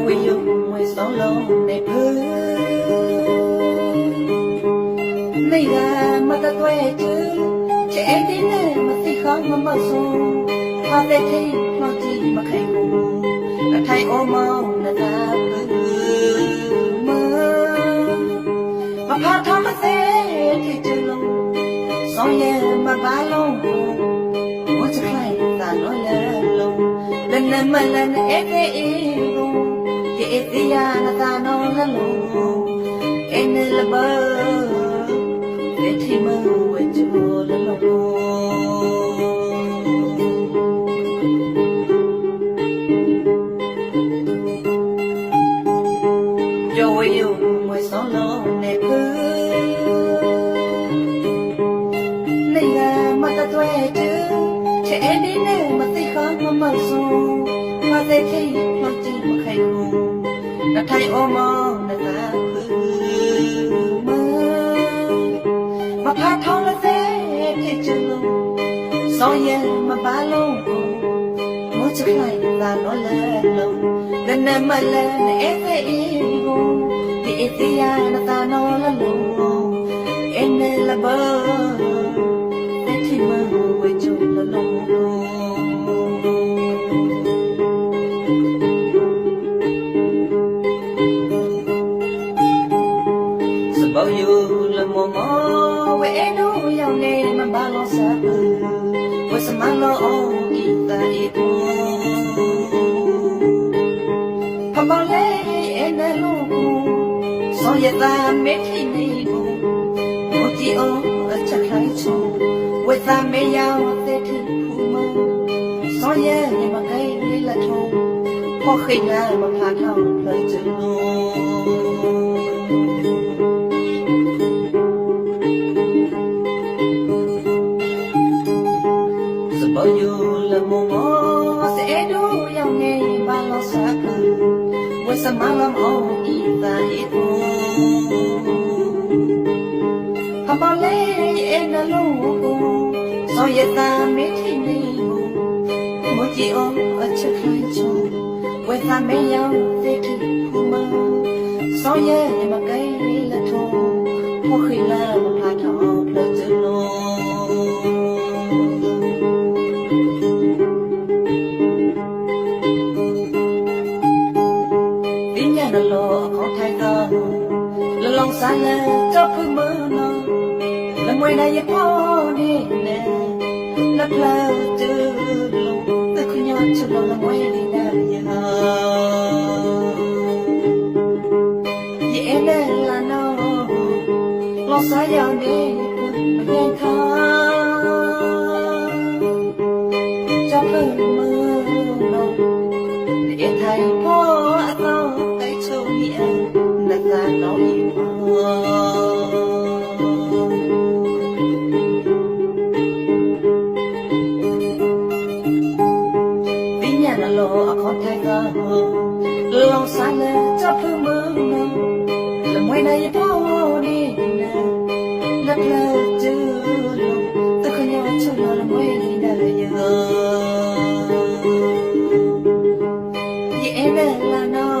along with you when so lonely နေရမတသွဲကျချဲတဲ့နဲ့မသိခေါမမဆုံဟာတဲ့ထိတ်မကြည့်မခိုင်ဘူးအထိုင်အောမောင်းနတာဘူးမမဖတ်ထားမစေတဲ့ကျလုံးဆောင်ရမပါလုံးဝတ်ချခိုင်သာနော်လဲလုံးလည်းမလည်းအဲ့တဲ့အေး we jo lo lo yo we yo mo so lo ne pu ne ga ma ta twe tu che en ni ne ma ti kha ma ma so ma te thi lo ti ma khai ku na thai o mo na ta pu မဖာထောင်းလက်သေးဖြစ်ချင်လို့စောင်းရဲ့မပါလုံးကိုမိုးချလိုက်တာတော့လဲလို့လည်းနဲ့မလဲနဲ့အဲ့ဒီအေးကိုဒီအသေးရနဲ့တာနော်လဲလို့အင်း ရောက်နေမဘာလို့စားဘူးဝစမလောအိဤတာဤကိုဖမလေးအဲ့နဲ့လို့ကိုစောရတာမေခိနေကိုမ ဝစမလမောဤတာဤကိုခမလေးအနလုံးကိုစောရတာ ဒီညနလောအခေါ်ထိုင်သောလလောင်စားလဲတော့ဖူမနောလမွေနိုင်ရပေါ်နေနဲ့လပ်လာတူလုံးတခညချလောလမွေနေနဲ့ရနာယေနဲလာနောလောစားရနေပြန်ခါကြောက်လို့မနော lòng xa lệ cho phương mơ mơ là mây này bao đi nè lắc lơ chứ lòng tôi không nhớ cho nó là mây này đời nhớ vì em là nó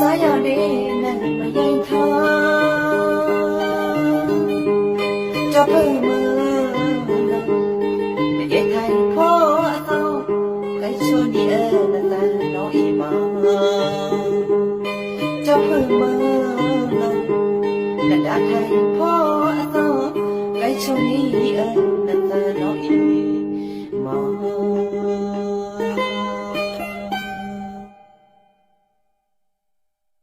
စားရတဲ့နဲ့မရင်ထားကြောက်ဖို့မနော်ရဲ့ခိုင်ဖို့အတော့ကိုက်ချုံဒီအဲ့နဲ့လာနော်အိမကြောက်ဖို့မနော်နဒါခိုင်ဖို့အတော့ကိုက်ချုံဒီအဲ့နဲ့လာနော်